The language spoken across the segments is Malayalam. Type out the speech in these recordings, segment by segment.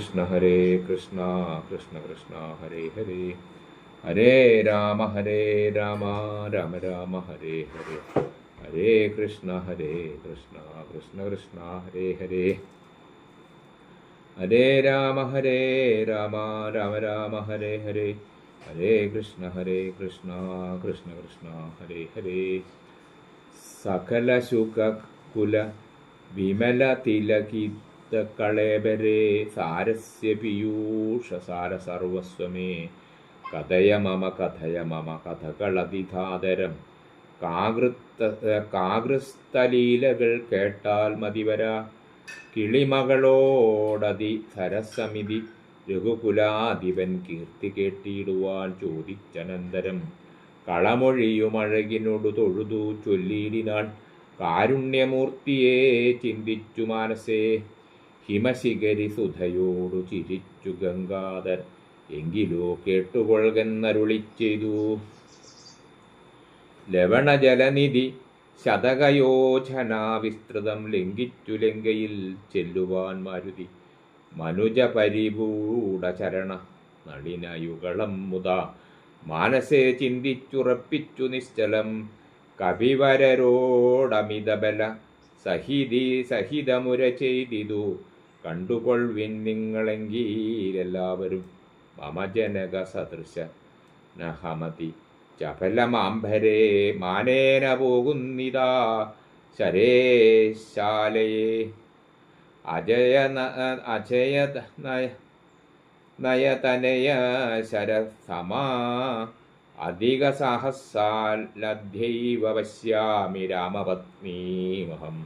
കൃഷ്ണ ഹരേ കൃഷ്ണ കൃഷ്ണ കൃഷ്ണ ഹരേ ഹരേ ഹരേ രാമ ഹരേ രാമ രാമ രാമ ഹരേ ഹരേ ഹരേ കൃഷ്ണ ഹരേ കൃഷ്ണ കൃഷ്ണ കൃഷ്ണ ഹരേ ഹരേ ഹരേ രാമ ഹരേ രാമ രാമ രാമ ഹരേ ഹരേ ഹരേ കൃഷ്ണ ഹരേ കൃഷ്ണ കൃഷ്ണ കൃഷ്ണ ഹരേ ഹരേ സകല ശുകുല വിമല തിലകിത കളേബരേ സാരസ്യ പീയൂഷ സാര സർവസ്വമേ. കഥയ മമ കഥയ മമ കഥകളതിധാതരം കാകൃത്ത കാകൃസ്തലീലകൾ കേട്ടാൽ മതിവരാ കിളിമകളോടതി സരസമിതി രഘുകുലാധിപൻ കീർത്തി കേട്ടിയിടുവാൻ ചോദിച്ചനന്തരം. കളമൊഴിയുമഴകിനോടു തൊഴുതു ചൊല്ലിയിടിനാൾ കാരുണ്യമൂർത്തിയെ ചിന്തിച്ചു മാനസേ. ഹിമശിഖരി സുധയോടു ചിരിച്ചു ഗംഗാധർ എങ്കിലോ കേട്ടുകൊള്ളുകെന്നരുളി ചെയ്തു ലവണജലനിധി ശതകയോജന വിസ്തൃതം ലംഘിച്ചു ലങ്കയിൽ ചെല്ലുവാൻ മരുതി. മനുജ പരിപൂട ചരണ നളിനയുഗളം മുത. മാനസെ ചിന്തിച്ചുറപ്പിച്ചു നിശ്ചലം കവിവരരോടമിതബല സഹിതി സഹിതമുര ചെയ്തിതു. കണ്ടുകൊൾവിൻ നിങ്ങളെങ്കിലെല്ലാവരും മമജനക സദൃശ നഹമതി ചപലമാംബരേ മാനേന പോകുന്നിതാ ശരേശാലയെ അജയ അജയ നയ നയതനയ ശരസമാ അധിക സാഹസാലധ്യൈവ പശ്യാമി രാമപത്നീമഹം.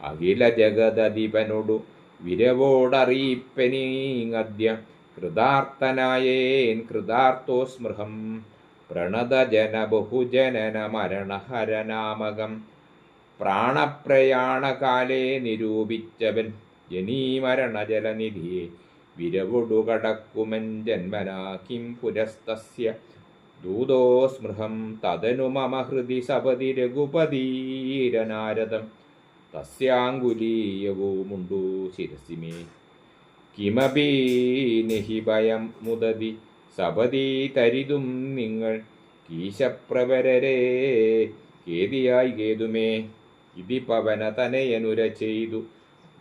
അഖില ജഗദധിപനോടു വിരവോടറിയിപ്പനീങ്ങദ്യ കൃതാർത്ഥനായേൻ കൃതാർത്ഥോസ്മൃഹം പ്രണതജന ബഹുജനന മരണഹരനാമകം പ്രാണപ്രയാണകാലേ നിരൂപിച്ചവൻ ജനീമരണജലനിധിയെ വിരവൊടുകടക്കുമൻ ജന്മനാ കിം പുരസ്തസ്യ. ദൂതോ സ്മൃഹം തദനു മമ ഹൃദി സപതി രഘുപതീരനാരദം. തസ്യാങ്കുലീയവുമുണ്ടു ശിരസിമേ. കിമപി നിഹി ഭയം മുദതി സപതി തരിതും നിങ്ങൾ കീശപ്രവരരേ കേതിയായി കേതുമേ. ഇതി പവന തനയനുര ചെയ്തു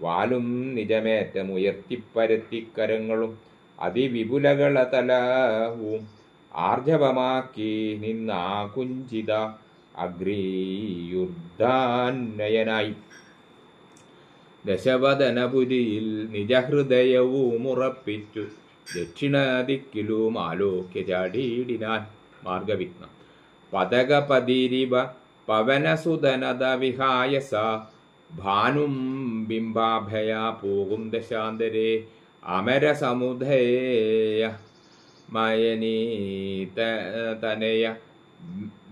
വാലും നിജമേറ്റമുയർത്തിപ്പരത്തിക്കരങ്ങളും അതിവിപുലകള തലവും ആർജവമാക്കി നിന്നാകുഞ്ചിത അഗ്രീയുർധാനയനായി ദശവദനപുരിയിൽ നിജഹൃദയവും ഉറപ്പിച്ചു. ദക്ഷിണദിക്കിലും ആലോക്യ ചാടിയിടിനാൻ മാർഗവിഘ്നം. പതകപതിരിവ പവനസുതനത വിഹായസ. ഭാനും ബിംബാഭയ പോകും ദശാന്തരേ. അമരസമുദയ മയനീത തനയ.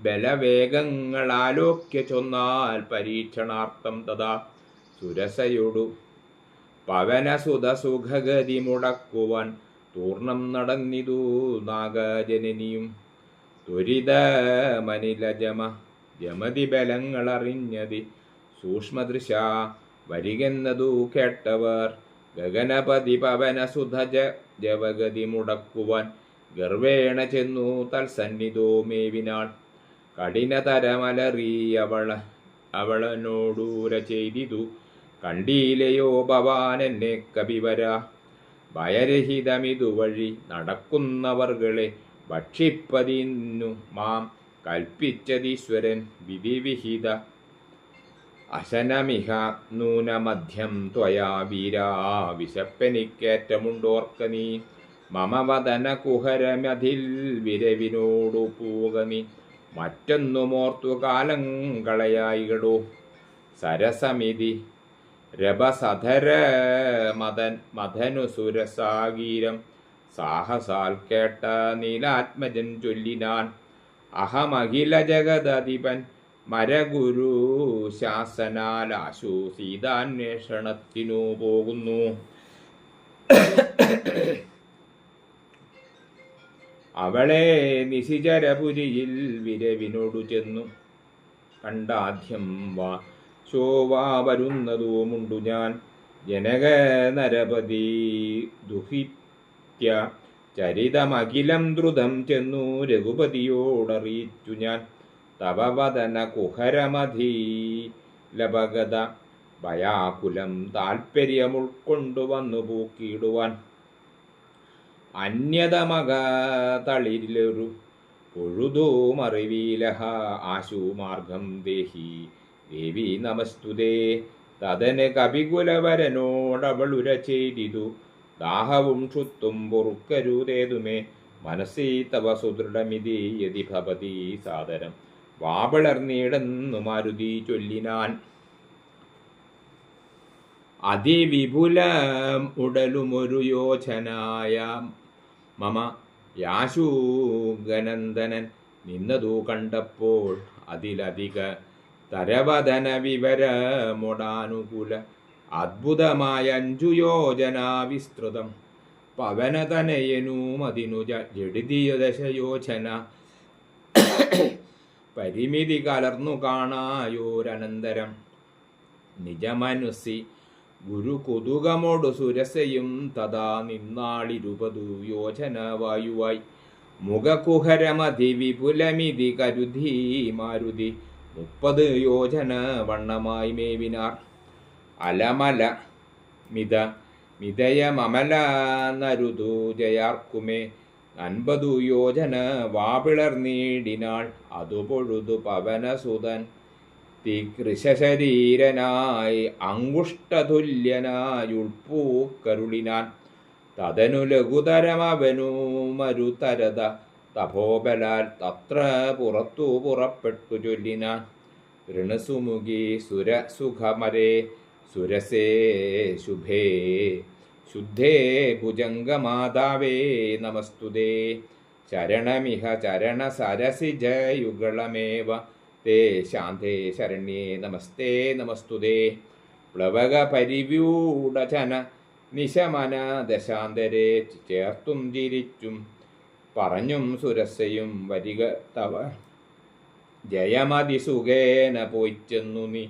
ബലവേഗങ്ങളാലോക്യ ചൊന്നാൽ പരീക്ഷണാർത്ഥം തഥാ സുരസയൊടു പവനസുതസുഖഗതി മുടക്കുവാൻ തൂർണം നടന്നിതു നാഗജനനിയും. ത്വരിതമനിലജമ ജമതി ബലങ്ങളറിഞ്ഞതി സൂക്ഷ്മദൃശ വരികെന്നതു കേട്ടവർ ഗഗനപതി പവനസുധജ ജവഗതി മുടക്കുവാൻ ഗർവേണ ചെന്നു തൽസന്നിധോ മേവിനാൾ. കഠിനതരമലറിയവള അവളനോടൂര ചെയ്തിതു കണ്ടീലയോ ഭവാൻ എന്നെ ഭയരഹിതമിതുവഴി നടക്കുന്നവർകളെ ഭക്ഷിപ്പതിന്നു മാം. കൽപ്പിച്ചതീശ്വരൻ വിധിവിഹിത. അശനമിഹ നൂനമധ്യം ത്വയാ വീരാ. വിശപ്പനിക്കേറ്റമുണ്ടോർക്ക നീ. മമവദന കുഹരമതിൽ വിരവിനോടു പോക നീ. മറ്റൊന്നുമോർത്തു കാലം കളയായികടോ സരസമിതി രഭസധര മദൻ മദനു സുരസാഗീരം. സാഹസാൽ കേട്ട നീലാത്മജൻ ചൊല്ലിനാൻ അഹമഖില ജഗദധിപൻ മരഗുരു ശാസനാലാശു സീതാന്വേഷണത്തിനു പോകുന്നു. അവളെ നിശിചരപുരിയിൽ വിരവിനോടു ചെന്നു. കണ്ടാദ്യം വാ ശോവാ വരുന്നതുമുണ്ടു ഞാൻ. ജനക നരപതി ദുഹിത്യ ചരിതമഖിലം ദ്രുതം ചെന്നു രഘുപതിയോടറിയിച്ചു ഞാൻ. തവവദന കുഹരമധീ ലഭഗത ഭയാകുലം താൽപ്പര്യം ഉൾക്കൊണ്ടുവന്നു പൂക്കിയിടുവാൻ. അന്യതമക തളിരിലൊരു പൊഴുതൂ മറിവീലഹ ആശുമാർഗം ദേഹി ദേവി നമസ്തുതേ. തതന് കപികുലവരനോടവൾ ഉര ചെയ്തിതു. ദാഹവും ക്ഷുത്തും പൊറുക്കരുതേതുമേ. മനസ്സി തവ സുദൃഢമിതി യതി ഭവതി സാദരം. വാപിളർന്നീടെന്നു മാരുതി ചൊല്ലിനാൻ. അതിവിപുലം ഉടലുമൊരു യോജനായ മമ യാശൂഗനന്ദനൻ നിന്നതു കണ്ടപ്പോൾ അതിലധിക തരവദന വിവരമൊടാനുകൂല അദ്ഭുതമായ അഞ്ചു യോജന വിസ്തൃതം. പവനതനയനും അതിനു ജഡിതിയ ദശയോജന. പരിമിതി കലർന്നു കാണായോരനന്തരം. നിജമനുസി ഗുരു കൊതുകമോടു സുരസയും തഥാ നിന്നാളിരുപതു യോജന വായുവായി. മുഖകുഹരമതി വിപുലമിതി കരുതി മാരുതി. മുപ്പത് യോജന വണ്ണമായി മേവിനാർ. അലമല മിത മിതയമമല നരുതു ജയാർക്കുമേ. അൻപതു യോജന വാപിളർ നീടിനാൾ അതുപൊഴുതു പവനസുതൻ. തികൃശരീരനായി അങ്കുഷ്ടതുല്യനായുൾപ്പൂക്കരുളിനാൻ തതനു ലഘുതരമവനു മരുതരത തപോബലാൽ തത്ര പുറത്തു പുറപ്പെട്ടു ചൊല്ലിനാൻ ഋണസുമുഖി സുരസുഖമരേ സുരസേ ശുഭേ. ശുദ്ധേ ഭുജംഗമാതാവേ നമസ്തുതേ. ചരണമിഹ ചരണ സരസിജയുഗളമേവ തേ ശാന്തേ ശരണ്യേ നമസ്തേ നമസ്തുതേ. പ്ലവക പരിവ്യൂടചന നിശമന ദശാന്തരെ ചേർത്തും ചിരിച്ചും പറഞ്ഞും സുരസയും വരിക തവ. ജയമതിസുഖേന പോയിച്ചെന്നു നീ.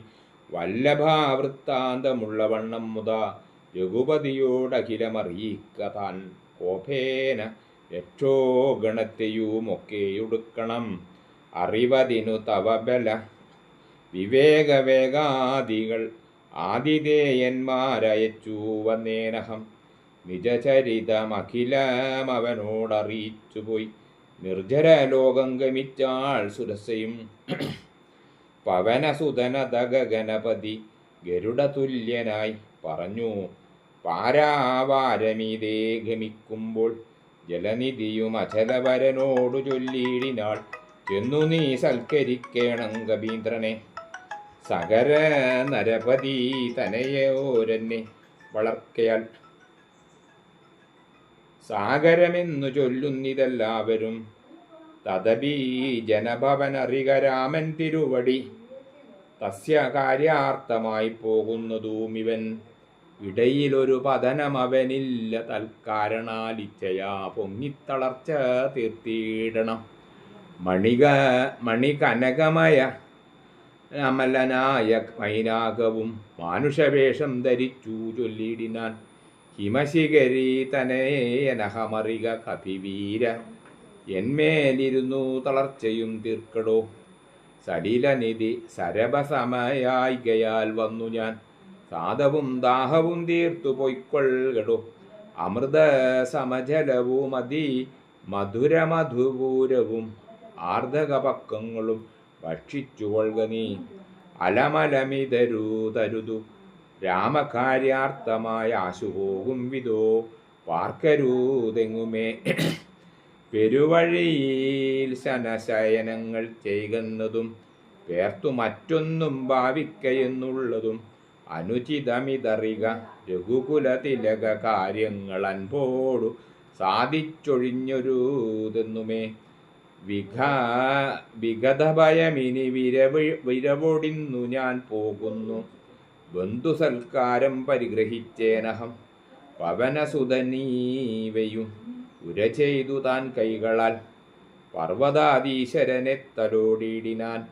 വല്ലഭാവൃത്താന്തമുള്ളവണ്ണം മുത. രഘുപതിയോടഖിലമറിയിക്ക താൻ. കോപേന യക്ഷോഗണത്തെയുമൊക്കെയുടുക്കണം അറിവതിനു തവ ബല. വിവേകവേഗാദികൾ. ആതിഥേയന്മാരയച്ചു വന്നേനഹം നിജചരിതമഖിലമവനോടറിയിച്ചുപോയി നിർജര ലോകം ഗമിച്ചാൾ സുരസയും. പവനസുതനതക ഗണപതി ഗരുഡതുല്യനായി പറഞ്ഞു പാരാവാരമീതേ ഗമിക്കുമ്പോൾ ജലനിധിയും അചലവരനോടു ചൊല്ലിയിടിനാൾ ചെന്നു നീ സൽക്കരിക്കേണം കബീന്ദ്രനെ സകര നരപതി തനയോരന്നെ വളർക്കയാൽ സാഗരമെന്നു ചൊല്ലുന്നിതെല്ലാവരും തദപി ജനഭവനറിക രാമൻ തിരുവടി. തസ്യ കാര്യാർത്ഥമായി പോകുന്നതും ഇവൻ ഇടയിലൊരു പതനം അവനില്ല തൽക്കാരണാലിച്ചയാ പൊങ്ങിത്തളർച്ച തീർത്തിയിടണം മണിക മണികനകമയ അമലനായ മൈനാകവും മാനുഷവേഷം ധരിച്ചു ചൊല്ലിയിടിനാൻ ഹിമശിഖരി തനേയനഹമറിക കപിവീര എന്മേലിരുന്നു തളർച്ചയും തീർക്കടോ. സലിലനിധി സരഭസമയായികയാൽ വന്നു ഞാൻ. സാധവും ദാഹവും തീർത്തു പൊയ്ക്കൊള്ളടോ അമൃത സമജലവും അതി മധുരമധുപൂരവും ആർദ്രകപക്കങ്ങളും ഭക്ഷിച്ചു കൊള്ളുക നീ. അലമലമിതരു തരുതു. രാമകാര്യാർത്ഥമായ ആശുപോകും വിധോ പാർക്കരൂതെങ്ങുമേ? പെരുവഴിയിൽ ശനശയനങ്ങൾ ചെയ്യുന്നതും പേർത്തു മറ്റൊന്നും ഭാവിക്കയെന്നുള്ളതും അനുചിതമിതറിക രഘുകുല തിലക കാര്യങ്ങൾ അൻപോടു സാധിച്ചൊഴിഞ്ഞൊരുതെന്നുമേ. വിഘ വിഗതഭയമിനി വിരവ് വിരവൊടിന്നു ഞാൻ പോകുന്നു. ബന്ധുസൽക്കാരം പരിഗ്രഹിച്ചേനഹം. പവനസുതനീവയും ഉര ചെയ്തു താൻ കൈകളാൽ. പർവതാധീശ്വരനെ തലോടിയിടിനാൻ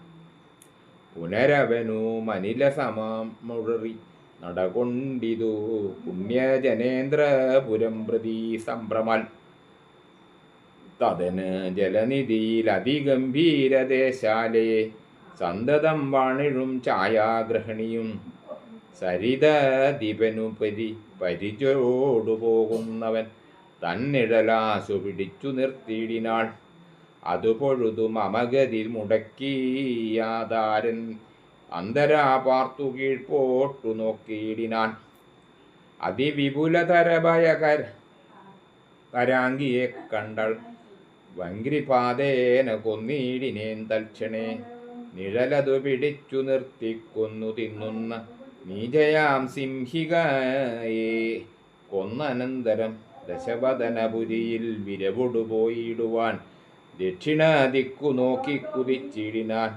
പുനരവനു മനില സമാമുഴറി നടകൊണ്ടിതു പുണ്യജനേന്ദ്രപുരം പ്രതി സംഭ്രമാൽ. തതന് ജലനിധിയിൽ അതിഗംഭീരദേശാലേ സന്തതം വാണിഴും ഛായാഗ്രഹണിയും. സരിത ദീപനു പരി പോകുന്നവൻ തന്നിഴലാശു പിടിച്ചു നിർത്തിയിടിനാൾ. അതുപൊഴുതു മമഗതിൽ മുടക്കിയാതാരൻ അന്തരാപാർത്തു കീഴ്പോട്ടു നോക്കിയിടിനാൻ. അതിവിപുലതരഭയ കര കരാങ്കിയെ കണ്ടൾ. വങ്ക്രിപാതേന കൊന്നീടിനേൻ തൽക്ഷണേ നിഴലതു പിടിച്ചു നിർത്തിക്കൊന്നു തിന്നുന്ന നീജയാം സിംഹികയെ. കൊന്നനന്തരം ദശവദനപുരിയിൽ വിരവൊടുപോയിടുവാൻ ദക്ഷിണാദിക്കു നോക്കി കുതിച്ചിടിനാൻ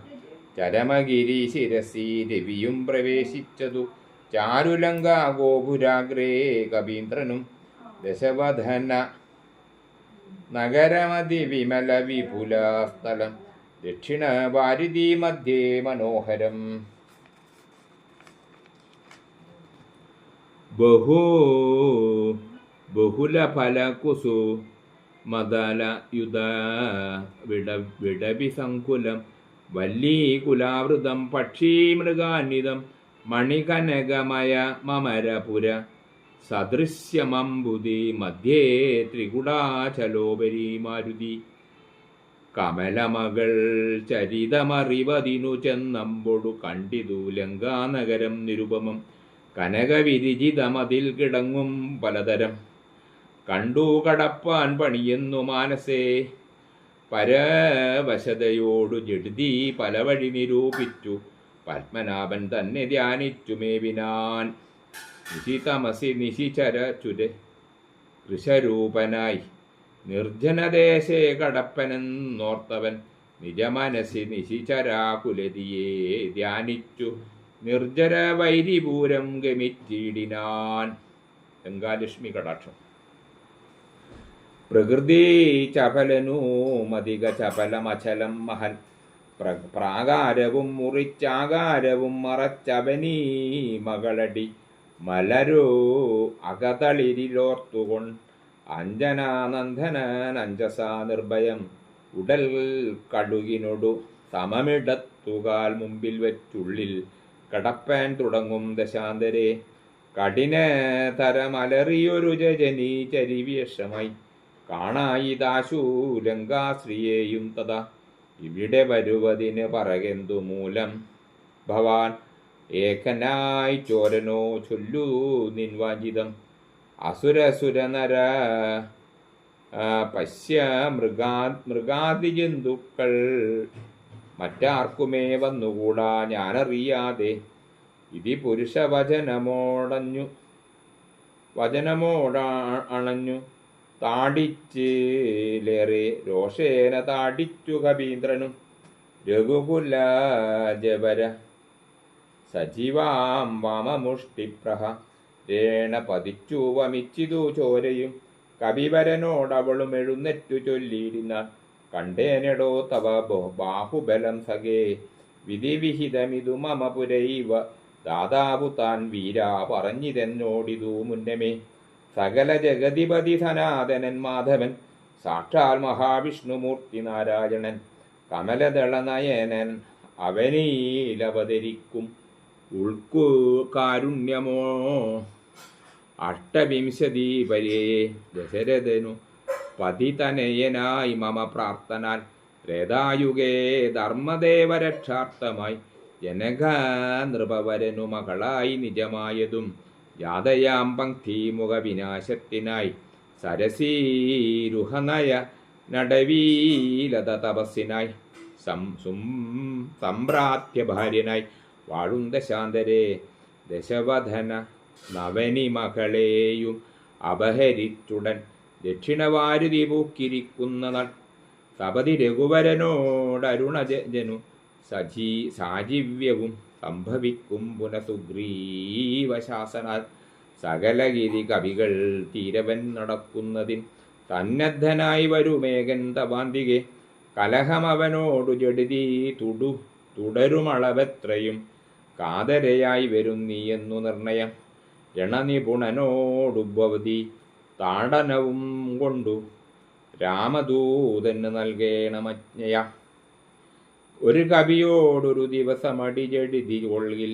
ചരമഗിരി ശിരസി രവിയും പ്രവേശിച്ചതു. ചാരുലങ്ക ഗോപുരാഗ്രേ കവീന്ദ്രനും ദശവധന നഗരമതി വിമല വിപുല സ്ഥലം ദക്ഷിണ വാരിധി മധ്യേ മനോഹരം. ബഹു ബഹുലഫല കുസു മദല യുധ വിട വിടവി സങ്കുലം പക്ഷീ മൃഗാന്വിതം മണികനകമയ മമരപുര സദൃശ്യമംബുതി മധ്യേ ത്രികുടാചലോപരി മാരുതി. കമലമകൾ ചരിതമറിവതിനു ചെന്നമ്പൊടു കണ്ടിതു ലങ്കാനഗരം നിരുപമം. കനകവിരിജിതമതിൽ കിടങ്ങും പലതരം. കണ്ടു കടപ്പാൻ പണിയുന്നു മാനസേ. പരവശതയോടു ജഡ്തി പല വഴി നിരൂപിച്ചു. പത്മനാഭൻ തന്നെ ധ്യാനിച്ചു മേവിനാൻ. നിശിതമസി നിശിചര ചുര കൃഷരൂപനായി. നിർജനദേശേ കടപ്പനെന്നോർത്തവൻ. നിജമനസി നിശിചരാകുലതിയെ ധ്യാനിച്ചു. നിർജര വൈരിപൂരം ഗമിച്ചിടിനാൻ. ഗംഗാലക്ഷ്മി കടാക്ഷം. പ്രകൃതി ചപലനൂമതിക ചപലമചലം മഹൽ. പ്ര- പ്രാകാരവും മുറിച്ചാകാരവും മറച്ചവനീ മകളടി. മലരോ അകതളിരിലോർത്തുകൊൺ അഞ്ജനാനന്ദനൻ അഞ്ജസാ നിർഭയം. ഉടൽ കടുകിനൊടു സമമിടത്തുകാൽ മുമ്പിൽ വെച്ചുള്ളിൽ കടപ്പാൻ തുടങ്ങും ദശാന്തരെ. കഠിന തരമലറിയൊരു ജനി ചരിവേഷമായി കാണായി ദാശൂലങ്കാശ്രീയേയും തഥാ. ഇവിടെ വരുവതിന് പറകെന്തു മൂലം? ഭവാൻ ഏകനായി ചോരനോ ചൊല്ലൂ നിൻവാജിതം അസുരസുരനര പശ്യ മൃഗാ മൃഗാദിജന്തുക്കൾ മറ്റാർക്കുമേ വന്നുകൂടാ ഞാനറിയാതെ. ഇതി പുരുഷവചനമോടഞ്ഞു. വചനമോട അണഞ്ഞു. താടിച്ചിലേറെ രോഷേന താടിച്ചു കവീന്ദ്രനും. രഘുകുല ജവര. സജീവാം വാമമുഷ്ടിപ്രഹ. രേണ പതിച്ചു വമിച്ചിതു ചോരയും. കവിവരനോടവളും എഴുന്നേറ്റു ചൊല്ലിയിരുന്നാൾ കണ്ടേനെടോ തവ ബാഹുബലം സഖേ വിധിവിഹിതമിതു മമ പുരൈവ. ദാതാവു താൻ വീരാ പറഞ്ഞിതെന്നോടിതു മുന്നമേ. സകല ജഗതിപതി സനാതനൻ മാധവൻ സാക്ഷാൽ മഹാവിഷ്ണുമൂർത്തി നാരായണൻ കമലദളനയനൻ അവനീലവതരിക്കും. ഉൾക്കു കാരുണ്യമോ? അഷ്ടവിംശതി വരെ ദശരഥനു പതിതനയനായി മമ പ്രാർത്ഥനാൽ രഥായുഗേ ധർമ്മദേവരക്ഷാർത്ഥമായി ജനക നൃപവരനു മകളായി നിജമായതും ജാതയാം പങ്ക്തിമുഖ വിനാശത്തിനായി സരസീരുഹനയ നടവീലത തപസ്സിനായി സംഭ്രാത്യ ഭാര്യനായി വാഴും ദശാന്തരെ ദശവധന നവനി മകളെയും അപഹരിച്ചുടൻ ദക്ഷിണവാരുതി പൂക്കിരിക്കുന്ന തപതി രഘുവരനോടരുണജനു സജീ സാജീവ്യവും സംഭവിക്കും പുനസുഗ്രീവശാസനാൽ സകലഗിരി കവികൾ തീരവൻ നടക്കുന്നതിൻ സന്നദ്ധനായി വരുമേകൻ തവാന്തികെ കലഹമവനോടു ജഡിതി തുടു തുടരുമളവെത്രയും കാതരയായി വരുന്നീയെന്നു നിർണയം. രണനിപുണനോടുഭവതി താടനവും കൊണ്ടു രാമദൂതന് നൽകേണമജ്ഞയ. ഒരു കവിയോടൊരു ദിവസം അടിചെടുതി കൊള്ളിൽ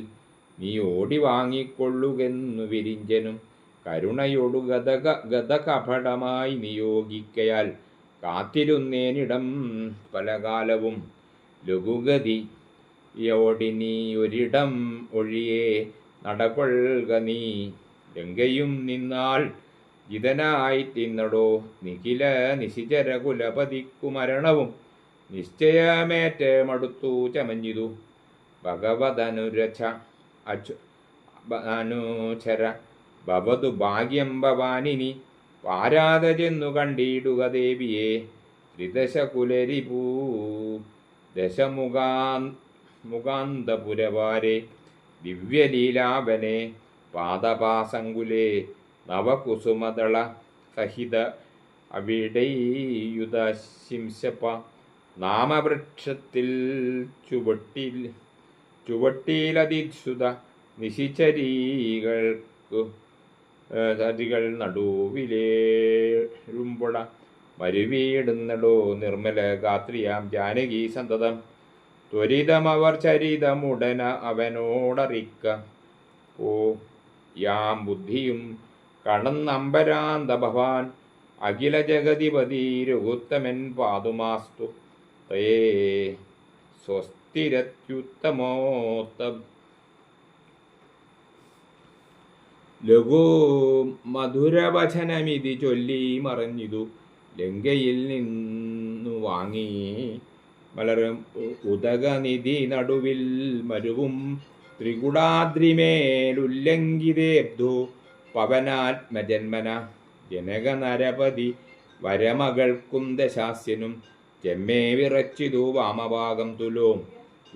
നീ ഓടി വാങ്ങിക്കൊള്ളുകെന്നു വിരിഞ്ചനും കരുണയോടു ഗതക ഗതകപടമായി നിയോഗിക്കയാൽ കാത്തിരുന്നേനിടം പലകാലവും ലഘുഗതി യോടി നീ ഒരിടം ഒഴിയേ നടകൊള്ളുക നീ. ഗംഗയും നിന്നാൾ ജിതനായി തിന്നടോ. നിഖില നിശിചര കുലപതിക്കു മരണവും നിശ്ചയമേറ്റ മടുത്തു ചമഞ്ഞിതു. ഭഗവതനുരച അച്ചു അനുചര ഭവതു ഭാഗ്യം ഭവാനിനി പാരാത ചെന്നു കണ്ടിടുക ദേവിയെ. ത്രിദശകുലരിപൂ ദശമുഖാ മുഖാന്തപുരവാരെ ദിവ്യലീലാവനെ പാദപാസങ്കുലേ നവകുസുമദള സഹിത അവിടെയുത ശിംശപ്പ നാമവൃക്ഷത്തിൽ ചുവട്ടിൽ ചുവട്ടിയിലതിസുത നിശിചരീകൾക്കു ചരികൾ നടുവിലേഴുമ്പുഴ മരുവീടുന്നടോ നിർമ്മല ഗാത്രിയാം ജാനകി സന്തതം. ത്വരിതമവർ ചരിതമുടന അവനോടറിക്ക ഓ യാം ബുദ്ധിയും കടന്നമ്പരാന്ത ഭവാൻ. അഖില ജഗതിപതി രഘുത്തമൻ പാതുമാസ്തു. തേ സ്വസ്തിരത്യുത്തമോത്ത. ലഘു മധുരവചനമിതി ചൊല്ലി മറഞ്ഞിതു. ലങ്കയിൽ നിന്നു വാങ്ങി. മലരും ഉദകനിധി നടുവിൽ മരുവും. ത്രികുടാദ്രിമേലുല്ലംഘിതേബ്ധു പവനാത്മജന്മന ജനകനരപതി വരമകൾക്കും ദശാസ്യനും ജമ്മേ വിറച്ചിതു വാമഭാഗം തുലോം.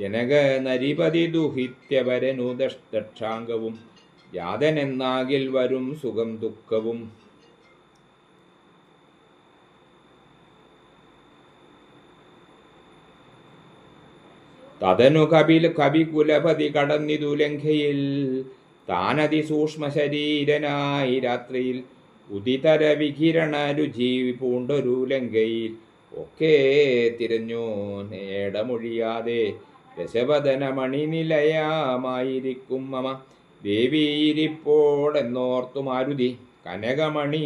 ജനക നരിപതി ദുഹിത്യവരനു ദക്ഷാംഗവും ജാതനെന്നാകിൽ വരും സുഖം ദുഃഖവും. തതനു കപിൽ കവികുലപതി കടന്നിതു ലങ്കയിൽ താനതി സൂക്ഷ്മ ശരീരനായി രാത്രിയിൽ ഉദിതര വികിരണ രുചി പൂണ്ടൊരു ലങ്കയിൽ ഒക്കെ തിരഞ്ഞു നേടമൊഴിയാതെ ദശവദന മണിനിലയമായിരിക്കും മമ. ദേവിയിരിപ്പോടെന്നോർത്തു മാരുതി കനകമണി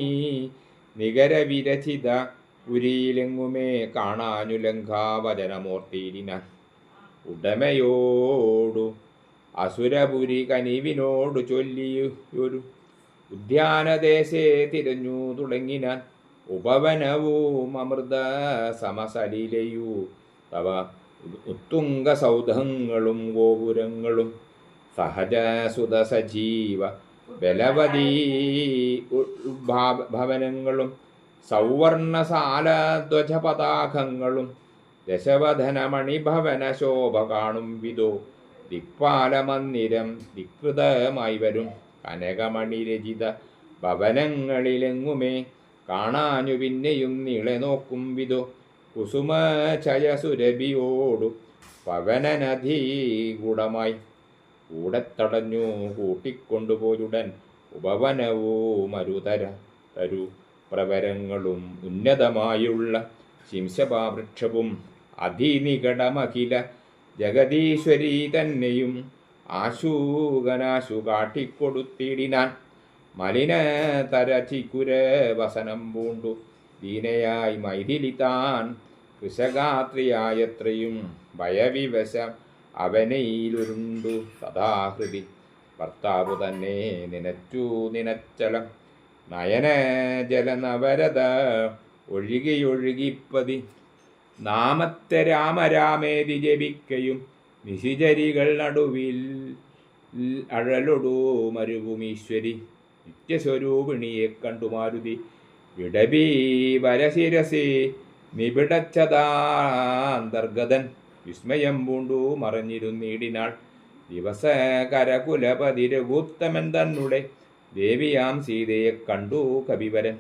നികരവിരചിത പുരിയിലെങ്ങുമേ കാണാനു ലങ്കാവചനമോർത്തിരിനാൻ ഉടമയോടു അസുരപുരി കനിവിനോട് ചൊല്ലിയൊരു ഉദ്യാനദേശേ തിരഞ്ഞു തുടങ്ങിനാൻ ഉപവനവും അമൃത സമസലിലയു തവ ഉത്തുംഗ സൗധങ്ങളും ഗോപുരങ്ങളും സഹജസുത സജീവ ബലവതീ ഭവനങ്ങളും സൗവർണസാലധ്വജ പതാകങ്ങളും ദശവധനമണിഭവന ശോഭ കാണും വിധോ ദിക്പാലമന്ദിരം വികൃതമായി വരും. കനകമണി രചിത ഭവനങ്ങളിലെങ്ങുമേ കാണാനു പിന്നെയും നീളെ നോക്കും വിതു കുസുമചയസുരഭിയോടു പവനനധീ ഗുണമായി കൂടെ തടഞ്ഞു കൂട്ടിക്കൊണ്ടുപോയുടൻ ഉപവനവോ മരുതര തരു. പ്രവരങ്ങളും ഉന്നതമായുള്ള ശിംശപാവൃക്ഷവും അതിനികടമഖില ജഗദീശ്വരി തന്നെയും ആശൂകനാശു കാട്ടിക്കൊടുത്തിടിനാൻ മലിന തരചിക്കുര വസനം പൂണ്ടു. ദീനയായി മൈഥിലി താൻ കൃഷഗാത്രിയായത്രയും ഭയവിവശം അവനയിലുരുണ്ടു സദാഹൃതി. ഭർത്താവു തന്നെ നിനച്ചു നിനച്ചലം. നയന ജലനവരത ഒഴുകിയൊഴുകിപ്പതി. നാമത്തെ രാമരാമേതി ജപിക്കയും നിശിചരികൾ നടുവിൽ അഴലൊടൂ മരുഭൂമീശ്വരി നിത്യസ്വരൂപിണിയെ കണ്ടു മാരുതി വിടബീ വരശിരസി നിബിടച്ചതാന്തർഗതൻ വിസ്മയം പൂണ്ടു മറഞ്ഞിരുന്നീടിനാൾ ദിവസ കരകുലപതി രഘുത്തമൻ തന്നെ ദേവിയാം സീതയെ കണ്ടു കവിവരൻ.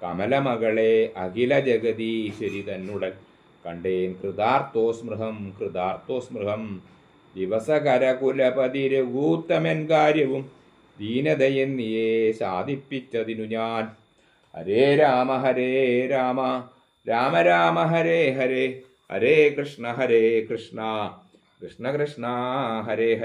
കമലമകളെ അഖില ജഗതീശ്വരി തന്നുടൽ കണ്ടേൻ കൃതാർത്ഥോസ്മൃഹം കൃതാർത്ഥോസ്മൃഹം. ദിവസകരകുലപതി രഘൂത്തമൻ കാര്യവും ദീനതയെന്നിയെ സാധിപ്പിച്ചതിനു ഞാൻ. ഹരേ രാമ ഹരേ രാമ രാമ രാമ ഹരേ ഹരേ ഹരേ കൃഷ്ണ ഹരേ കൃഷ്ണ. കൃഷ്ണ കൃഷ്ണ ഹരേ ഹരേ.